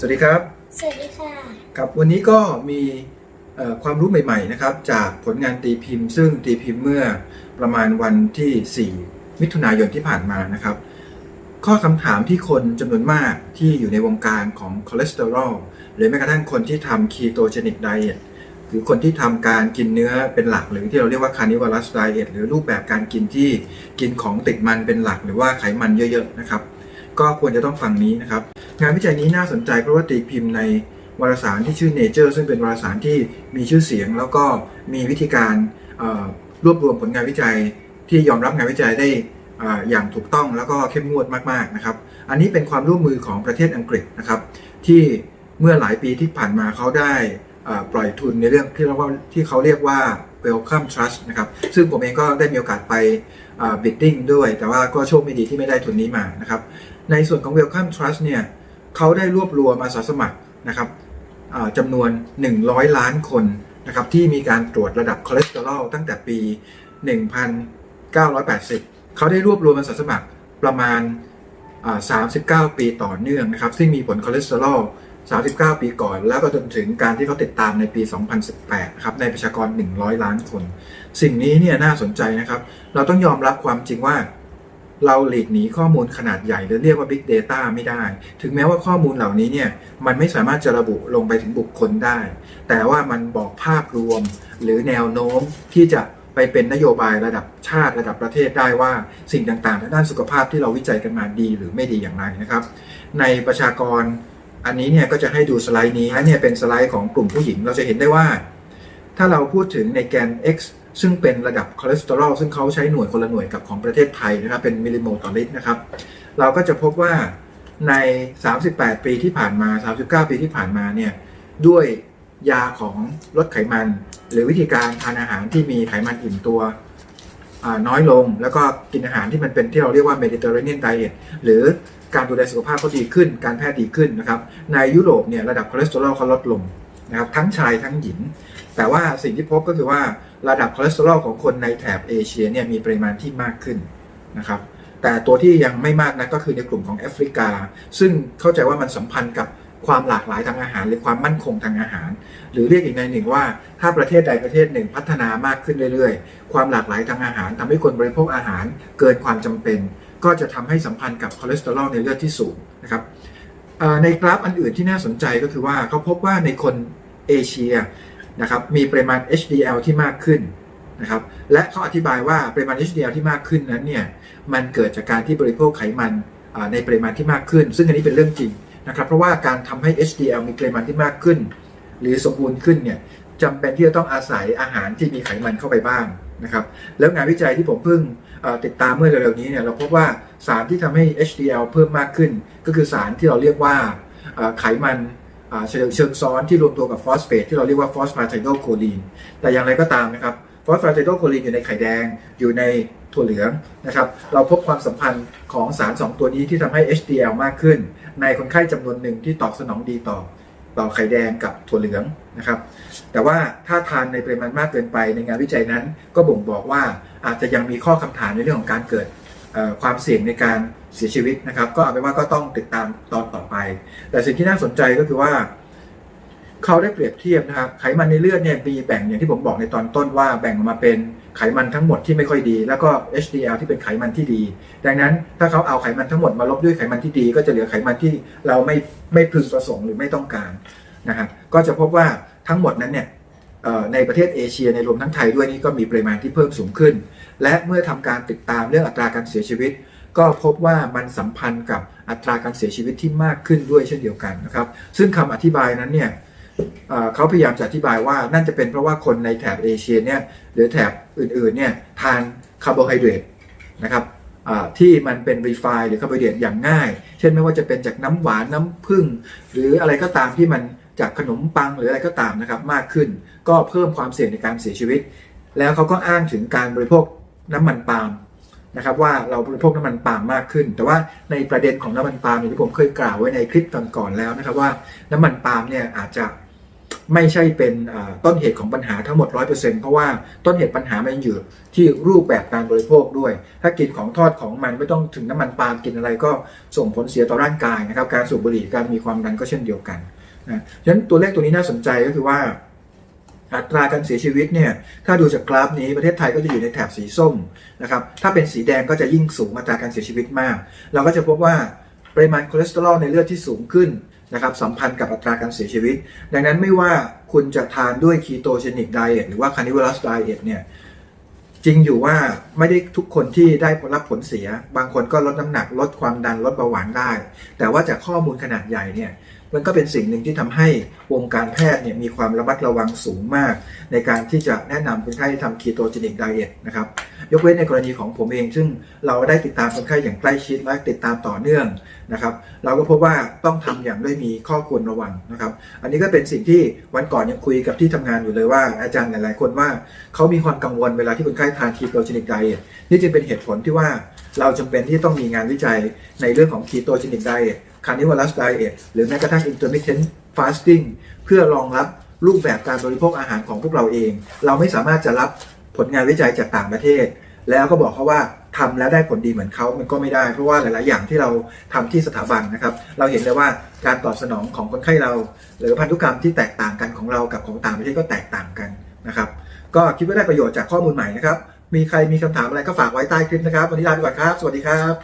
สวัสดีครับ สวัสดีค่ะครับวันนี้ก็มีเอ่อความรู้ใหม่ๆนะครับ จากผลงานตีพิมพ์ ซึ่งตีพิมพ์เมื่อประมาณวันที่ 4 มิถุนายนที่ผ่านมานะครับ ข้อคำถามที่คนจำนวนมากที่อยู่ในวงการของคอเลสเตอรอลหรือแม้กระทั่งคนที่ทำคีโตเจนิกไดเอทหรือคนที่ทำการกินเนื้อเป็นหลัก หรือที่เราเรียกว่าคาร์นิว r ลัสไดเอทหรือรูปแบบการกินที่กินของติดมันเป็นหลัก หรือว่าไขมันเยอะๆนะครับ ก็ควรจะต้องฟังนี้นะครับ งานวิจัยนี้น่าสนใจเพราะว่าตีพิมพ์ในวารสารที่ชื่อ Nature ซึ่งเป็นวารสารที่มีชื่อเสียง แล้วก็มีวิธีการรวบรวมผลงานวิจัย ที่ยอมรับงานวิจัยได้ออย่างถูกต้องแล้วก็เข้มงวดมากๆนะครับ อันนี้เป็นความร่วมมือของประเทศอังกฤษนะครับ ที่เมื่อหลายปีที่ผ่านมาเขาได้ปล่อยทุนในเรื่องที่เรียกว่าที่เขาเรียกว่า Welcome Trust นะครับซึ่งผมเองก็ได้มีโอกาสไปบิดดิ้งด้วย แต่ว่าก็โชคไม่ดีที่ไม่ได้ทุนนี้มานะครับในส่วนของ Welcome Trust เนี่ยเขาได้รวบรวมอาสาสมัครนะครับจำนวน 100 ล้านคนนะครับที่มีการตรวจระดับคอเลสเตอรอลตั้งแต่ปี 1980 เขาได้รวบรวมอาสาสมัครประมาณ 39 ปีต่อเนื่องนะครับ ซึ่งมีผลคอเลสเตอรอล 39 ปีก่อน แล้วก็จนถึงการที่เขาติดตามในปี 2018นะครับในประชากร 100 ล้านคน สิ่งนี้เนี่ยน่าสนใจนะครับ เราต้องยอมรับความจริงว่า เราหลีกหนีข้อมูลขนาดใหญ่หรือเรียกว่า Big Data ไม่ได้ ถึงแม้ว่าข้อมูลเหล่านี้เนี่ยมันไม่สามารถจะระบุลงไปถึงบุคคลได้ แต่ว่ามันบอกภาพรวม หรือแนวโน้มที่จะไปเป็นนโยบายระดับชาติระดับประเทศได้ว่าสิ่งต่างๆทางด้านสุขภาพที่เราวิจัยกันมาดีหรือไม่ดีอย่างไรนะครับ ในประชากร อันนี้เนี่ยก็จะให้ดูสไลด์นี้เนี่ยเป็นสไลด์ของกลุ่มผู้หญิง เราจะเห็นได้ว่า ถ้าเราพูดถึงในแกน x ซึ่งเป็นระดับคอเลสเตอรอลซึ่งเขาใช้หน่วยคนละหน่วยกับของประเทศไทยนะครับ เป็นมิลลิโมลต่อลิตรนะครับ เราก็จะพบว่าใน 38 ปีที่ผ่านมา 39 ปีที่ผ่านมาเนี่ยด้วยยาของลดไขมัน หรือวิธีการทานอาหารที่มีไขมันอิ่มตัวน้อยลง แล้วก็กินอาหารที่มันเป็นที่เราเรียกว่า Mediterranean diet หรือ การดูแลสุขภาพเขาดีขึ้น การแพทย์ดีขึ้นนะครับ ในยุโรปเนี่ยระดับคอเลสเตอรอลเขาลดลงนะครับทั้งชายทั้งหญิง แต่ว่าสิ่งที่พบก็คือว่าระดับคอเลสเตอรอลของคนในแถบเอเชียเนี่ยมีปริมาณที่มากขึ้นนะครับแต่ตัวที่ยังไม่มากนะก็คือในกลุ่มของแอฟริกา ซึ่งเข้าใจว่ามันสัมพันธ์กับความหลากหลายทางอาหาร หรือความมั่นคงทางอาหาร หรือเรียกอีกในหนึ่งว่า ถ้าประเทศใดประเทศหนึ่งพัฒนามากขึ้นเรื่อยๆ ความหลากหลายทางอาหารทำให้คนบริโภคอาหารเกินความจำเป็น ก็จะทำให้สัมพันธ์กับคอเลสเตอรอลในเลือดที่สูงนะครับในกราฟอันอื่นที่น่าสนใจก็คือว่าเขาพบว่าในคนเอเชียนะครับมีปริมาณ HDL ที่มากขึ้นนะครับและเขาอธิบายว่าปริมาณ HDL ที่มากขึ้นนั้นเนี่ยมันเกิดจากการที่บริโภคไขมันในปริมาณที่มากขึ้น ซึ่งอันนี้เป็นเรื่องจริงนะครับเพราะว่าการทำให้ HDL มีปริมาณที่มากขึ้น หรือสมบูรณ์ขึ้นเนี่ย จำเป็นที่จะต้องอาศัยอาหารที่มีไขมันเข้าไปบ้างนะครับ แล้วงานวิจัยที่ผมเพิ่งติดตามเมื่อเร็วๆนี้เนี่ยเราพบว่าสารที่ทำให้ HDL เพิ่มมากขึ้น ก็คือสารที่เราเรียกว่าไขมันเชิงเชิงซ้อนที่รวมตัวกับฟอสเฟตที่เราเรียกว่าฟอสฟาไทโดโคลีนแต่อย่างไรก็ตามนะครับฟอสฟาไทโดโคลีนอยู่ในไข่แดงอยู่ในถั่วเหลืองนะครับ เราพบความสัมพันธ์ของสาร 2 ตัวนี้ที่ทำให้ HDL มากขึ้น ในคนไข้จำนวนหนึ่งที่ตอบสนองดีต่อ ต่อไข่แดงกับถั่วเหลืองนะครับ แต่ว่าถ้าทานในปริมาณมากเกินไปในงานวิจัยนั้น ก็บ่งบอกว่าอาจจะยังมีข้อคำถามในเรื่องของการเกิดความเสี่ยงในการเสียชีวิตนะครับ ก็เอาเป็นว่าก็ต้องติดตามตอนต่อไป แต่สิ่งที่น่าสนใจก็คือว่า เขาได้เปรียบเทียบนะครับไขมันในเลือดเนี่ยมีแบ่งอย่างที่ผมบอกในตอนต้นว่าแบ่งออกมาเป็น ไขมันทั้งหมดที่ไม่ค่อยดี แล้วก็ HDL ที่เป็นไขมันที่ดี ดังนั้นถ้าเขาเอาไขมันทั้งหมดมาลบด้วยไขมันที่ดี ก็จะเหลือไขมันที่เราไม่ไม่พึงประสงค์หรือไม่ต้องการนะครับก็จะพบว่าทั้งหมดนั้นเนี่ยในประเทศเอเชียในรวมทั้งไทยด้วยนี่ก็มีปริมาณที่เพิ่มสูงขึ้น และเมื่อทำการติดตามเรื่องอัตราการเสียชีวิต ก็พบว่ามันสัมพันธ์กับอัตราการเสียชีวิตที่มากขึ้นด้วยเช่นเดียวกันนะครับ ซึ่งคำอธิบายนั้นเนี่ย เขาพยายามจะอธิบายว่านั่นจะเป็นเพราะว่าคนในแถบเอเชียเนี่ยหรือแถบอื่นๆเนี่ยทานคาร์โบไฮเดรตนะครับที่มันเป็นรีไฟหรือคาร์โบไฮเดรตอย่างง่าย เช่นไม่ว่าจะเป็นจากน้ำหวานน้ำผึ้งหรืออะไรก็ตามที่มันจากขนมปังหรืออะไรก็ตามนะครับมากขึ้น ก็เพิ่มความเสี่ยงในการเสียชีวิต แล้วเขาก็อ้างถึงการบริโภคน้ำมันปาล์มนะครับว่าเราบริโภคน้ำมันปาล์มมากขึ้น แต่ว่าในประเด็นของน้ำมันปาล์มที่ผมเคยกล่าวไว้ในคลิปตอนก่อนแล้วนะครับว่าน้ำมันปาล์มเนี่ยอาจจะ ไม่ใช่เป็นต้นเหตุของปัญหาทั้งหมด 100%เพราะว่าต้นเหตุปัญหามันยังอยู่ที่รูปแบบการบริโภคด้วย ถ้ากินของทอดของมันไม่ต้องถึงน้ำมันปาล์มกินอะไรก็ส่งผลเสียต่อร่างกายนะครับ การสูบบุหรี่การมีความดันก็เช่นเดียวกันนะฉะนั้นตัวเลขตัวนี้น่าสนใจก็คือว่า อัตราการเสียชีวิตเนี่ยถ้าดูจากกราฟนี้ประเทศไทยก็จะอยู่ในแถบสีส้มนะครับถ้าเป็นสีแดงก็จะยิ่งสูงอัตราการเสียชีวิตมาก เราก็จะพบว่าปริมาณคอเลสเตอรอลในเลือดที่สูงขึ้น นะครับสัมพันธ์กับอัตราการเสียชีวิต ดังนั้นไม่ว่าคุณจะทานด้วยคีโตเจนิกไดเอทหรือว่าคานิวลัสไดเอทเนี่ยจริงอยู่ว่าไม่ได้ทุกคนที่ได้รับผลเสีย บางคนก็ลดน้ำหนักลดความดันลดเบาหวานได้ แต่ว่าจากข้อมูลขนาดใหญ่เนี่ย มันก็เป็นสิ่งหนึ่งที่ทำให้วงการแพทย์เนี่ยมีความระมัดระวังสูงมาก ในการที่จะแนะนำคนไข้ที่ทำคีโตเจนิกไดเอทนะครับยกเว้นในกรณีของผมเอง ซึ่งเราได้ติดตามคนไข้อย่างใกล้ชิดและติดตามต่อเนื่องนะครับ เราก็พบว่าต้องทำอย่างด้วยมีข้อควรระวังนะครับ อันนี้ก็เป็นสิ่งที่วันก่อนยังคุยกับที่ทำงานอยู่เลยว่าอาจารย์หลาย ๆ คนว่าเขามีความกังวลเวลาที่คนไข้ทานคีโตเจนิกไดเอทนี่จึงเป็นเหตุผลที่ว่า เราจำเป็นที่ต้องมีงานวิจัยในเรื่องของคีโตเจนิกไดเอทคาร์นิวัลัสไดเอทหรือแม้กระทั่ง intermittent fasting เพื่อรองรับรูปแบบการบริโภคอาหารของพวกเราเอง เราไม่สามารถจะรับผลงานวิจัยจากต่างประเทศ แล้วก็บอกเขาว่าทำแล้วได้ผลดีเหมือนเขามันก็ไม่ได้ เพราะว่าหลาย ๆ อย่างที่เราทำที่สถาบันนะครับ เราเห็นเลยว่าการตอบสนองของคนไข้เรา หรือพันธุกรรมที่แตกต่างกันของเรากับของต่างประเทศก็แตกต่างกันนะครับ ก็คิดว่าได้ประโยชน์จากข้อมูลใหม่นะครับ มีใครมีคำถามอะไรก็ฝากไว้ใต้คลิปนะครับ วันนี้ลาไปก่อนครับ สวัสดีครับ